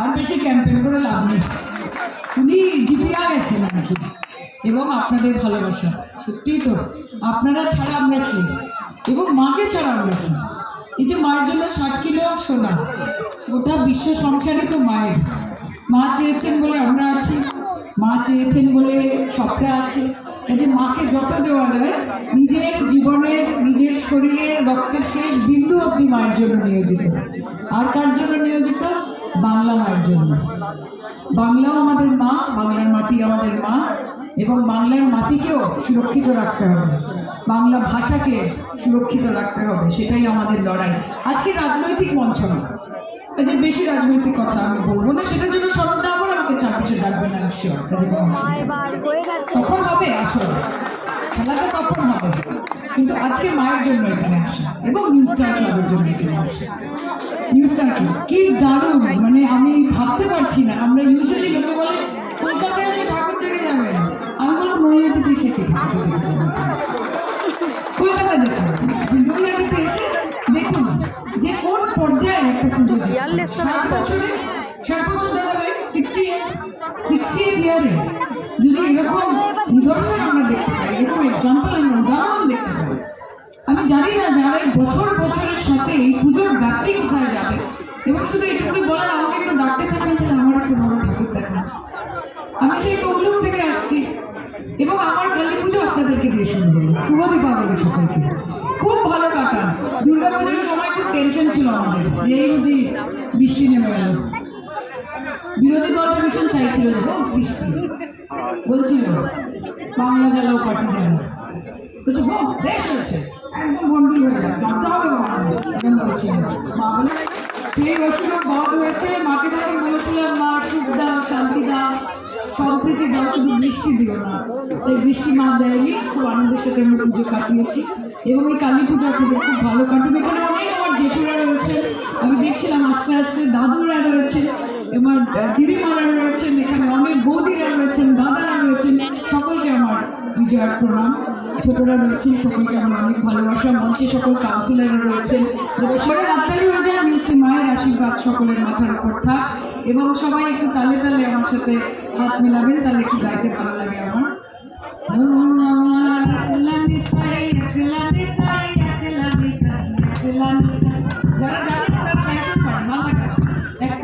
আর বেশি ক্যাম্পেন করে লাভ নেই। উনি জিতিয়া গেছেন আর কি এবং আপনাদের ভালোবাসা। সত্যিই তো, আপনারা ছাড়া আমরা কি? এবং মাকে ছাড়া আমরা কি? এই যে মায়ের জন্য ষাট কিলো সোনা, গোটা বিশ্ব সংসারই তো মায়ের। মা চেয়েছেন বলে আমরা আছি, মা চেয়েছেন বলে সবটা আছে। এই যে মাকে যত দেওয়া যায়, নিজের জীবনের নিজের শরীরের রক্তের শেষ বিন্দু অবধি মায়ের জন্য নিয়োজিত। আর কার জন্য নিয়োজিত? বাংলা মায়ের জন্য। বাংলাও আমাদের মা বাংলার মাটি আমাদের মা এবং বাংলার মাটিকেও সুরক্ষিত রাখতে হবে। বাংলা ভাষাকে সুরক্ষিত রাখতে হবে সেটাই আমাদের লড়াই। আজকে রাজনৈতিক মঞ্চ না কাজে বেশি রাজনৈতিক কথা আমি বলব না সেটার জন্য শরৎদা আবার আমাকে চাপিয়ে ডাকবে না নিশ্চয় গেছে। তখন হবে আসলে খেলাটা তখন হবে। কিন্তু আজকে মায়ের জন্য এখানে আসা এবং নিউজ স্টার ক্লাবের জন্য এখানে আসা। নিউ স্টার ক্লাব কি দারুণ। মানে আমি ভাবতে পারছি না। আমরা ইউজুয়ালি লোকে বলে কলকাতায় এসে ঠাকুর থেকে যাবেন। আমি বলব নৈহাটিতে এসে কি ঠাকুর থেকে যাবেন। কলকাতা যেতে নৈহাটিতে এসে দেখুন যে কোন পর্যায়ে একটা পুজো ষাট বছরে ষাট বছর দাদা রাইট সিক্সটি ইয়ার্স সিক্সটি ইয়ারে যদি এরকম নিদর্শন আমরা দেখতে পাই এরকম এক্সাম্পল আমরা উদাহরণ দেখতে পাই আমি জানি না যারা বছর বছরের সাথে এই পুজোর ব্যাপ্তি কোথায় যাবে। এবং শুধু এটুকুই বলার, আমাকে একটু ডাকতে থাকেন যে আমার একটু বড় ঠাকুর দেখান। আমি সেই তমলুক থেকে আসছি এবং আমার কালী পুজো আপনাদেরকে দিয়ে শুরু শুভ দীপাবলি সকলকে। খুব ভালো কাটান দুর্গা পুজোর সময় খুব টেনশন ছিল আমাদের। যে এই বুঝি বৃষ্টি নেমে গেল বিরোধী দলটা ভীষণ চাইছিল যে বৃষ্টি। বলছিল, বাংলা পার্টি জ্বালাও। বলছে ও বেশ হয়েছে। একদম বন্ডুল হয়ে যাবে। জমতে হবে মা বলে সেই অসুখ বধ হয়েছে। মাকে তখন বলেছিলাম, মা, সুখ দাও, শান্তি দাও। সম্প্রীতি দাও, শুধু বৃষ্টি দিও না। এই বৃষ্টি মা দেয়নি। খুব আনন্দের সাথে আমরা পুজো কাটিয়েছি। এবং এই কালী পুজো খুব ভালো কাটুক। এখানে অনেক আমার জেঠুরা রয়েছে আমি দেখছিলাম আস্তে আস্তে দাদুরা রয়েছে আমার দিদিমারা রয়েছেন, এখানে অনেক বৌদিরা রয়েছেন, দাদারা রয়েছেন, সকলকে আমার বিজয়ার প্রণাম। ছোটরা রয়েছেন, সকলকে আমার অনেক ভালোবাসা। মঞ্চে সকল কাউন্সিলাররা রয়েছেন। সবাই হাততালি হয়ে যায় মিষ্টি মায়ের আশীর্বাদ সকলের মাথার উপর থাক এবং সবাই একটু তালে তালে আমার সাথে হাত মেলাবেন, তাহলে একটু গাইতে ভালো লাগে আমার।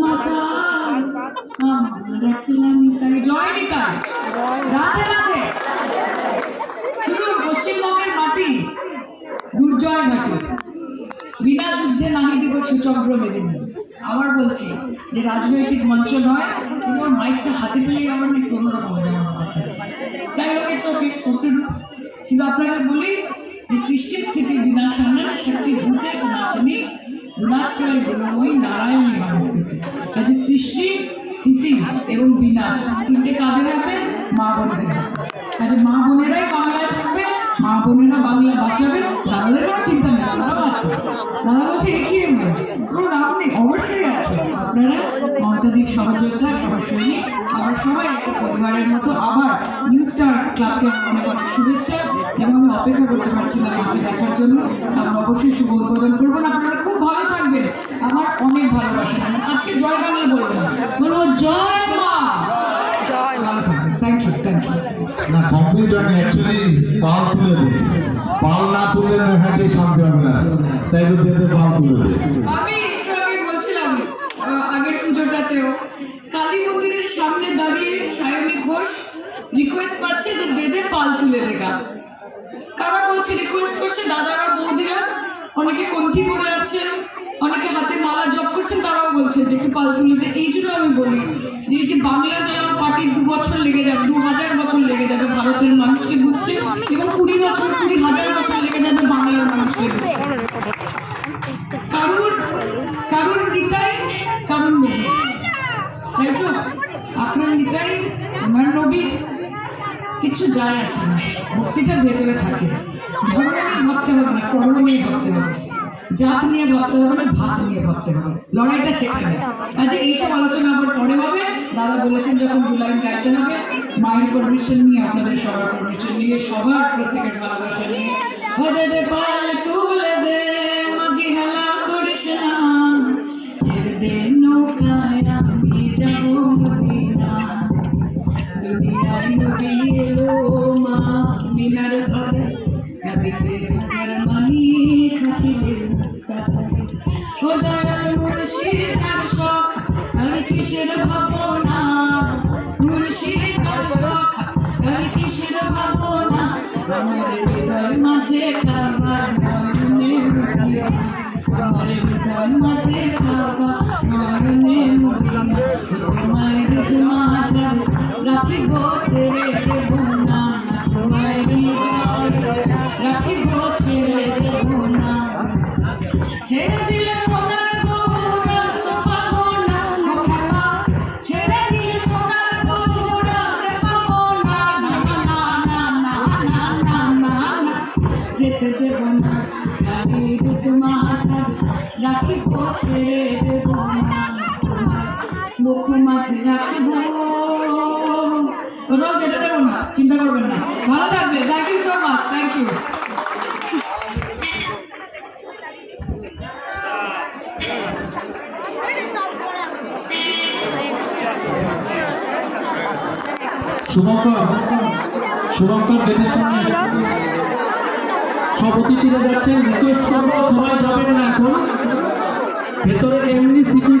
মাতা রাখলাম জয় নিতাই। রাধে রাধে। দিব সুচক্র মেদিনী আবার বলছি যে রাজনৈতিক মঞ্চ নয় কিন্তু আমার মাইকটা হাতে পেলেই আমার না কোনো রকম মজা মজা থাকে যাই হোক ইটস ওকে করতে কিন্তু আপনাকে বলি যে সৃষ্টি স্থিতি বিনাশানা শক্তি ভূতে সনাতনী গুণাশ্রয় গুণময়ী নারায়ণী মনস্থিতি কাজে সৃষ্টি, স্থিতি এবং বিনাশ তিনটে কাদের হাতে মা বোনদের হাতে। কাজে মা বোনেরাই বাংলায় থাকবে, মা বোনেরা বাংলা বাঁচাবে। দাদাদের কোনো চিন্তা নেই দাদারাও আছে দাদা বলছে এগিয়ে সহযোগিতা সহসৈনী আবার সবাই একটা পরিবারের মতো আবার নিউ স্টার ক্লাবকে অনেক অনেক শুভেচ্ছা এবং আমি অপেক্ষা করতে পারছিলাম মাকে দেখার জন্য। আমরা অবশ্যই শুভ উদ্বোধন করব না আপনারা খুব ভালো থাকবেন। আমার অনেক ভালোবাসা। আজকে জয় বাংলা বলব বলব জয় মা। জয় ভালো থাকবেন। থ্যাংক ইউ থ্যাংক ইউ না কমপ্লিট হয়নি অ্যাকচুয়ালি পাল তুলে দে। পাল না তুলে না হাঁটে শান্তি হবে না। তাই বলতে পাল তুলে দে আমি একটু আগে বলছিলাম আহ, আগের পুজোটাতেও কালী মন্দিরের সামনে দাঁড়িয়ে সায়নী ঘোষ রিকোয়েস্ট পাচ্ছে যে দেদে পাল তুলে দেখা কারা বলছে রিকোয়েস্ট করছে? দাদারা, বৌদিরা, অনেকে কণ্ঠি পরে আছেন, অনেকে হাতে মালা জপ করছেন, তারাও বলছেন যে একটু পাল তুলে এই জন্য আমি বলি যে এই যে বাংলা যাওয়া পার্টির দু বছর লেগে যাবে, দু হাজার বছর লেগে যাবে ভারতের মানুষকে বুঝতে এবং কুড়ি বছর, কুড়ি হাজার বছর লেগে যাবে বাংলার মানুষকে বুঝতে কারুর কারুর নিতাই কারুর নবী তাই তো আপনার নিতাই আমার নবী কিচ্ছু যায় আসে না ভক্তিটা ভেতরে থাকে। ধর্ম নিয়ে ভাবতে হবে না, কর্ম নিয়ে ভাবতে হবে। জাত নিয়ে ভাবতে হবে না, ভাত নিয়ে ভাবতে হবে। লড়াইটা সেখানে। কাজে এইসব আলোচনা আবার পরে হবে। দাদা বলেছেন যখন জুলাই গাইতে হবে, মায়ের পারমিশন নিয়ে, আপনাদের সবার পারমিশন নিয়ে, সবার প্রত্যেকের ভালোবাসা নিয়ে। পাল তুলে কাঁদিতে হাজার মানি খাসিলে কাছারে ও দয়াল মুর্শিদ, যার শখ আর কিসের ভাবনা? মুর্শিদ, যার শখ আর কিসের ভাবনা? আমার হৃদয় মাঝে খাবার নয়নে মুদিয়া। আমার হৃদয় মাঝে খাবার নয়নে মুদিয়া। তোমায় হৃদ মাঝার, রাখিব ছেড়ে না না না যেতে দেব না গাড়ি দুধ মাঝার, রাখিব, ছেড়ে দেব না। মুখ মাঝে রাখিব। কোথাও যেতে দেবো চিন্তা করবেন না। ভালো থাকবে thank you so much thank you Shubhankar. Shubhankar বেদের সঙ্গে সব অতিথিরা যাচ্ছেন। রিকোয়েস্ট করব সবাই যাবেন না এখন। ভেতরে এমনি সিকিউরিটি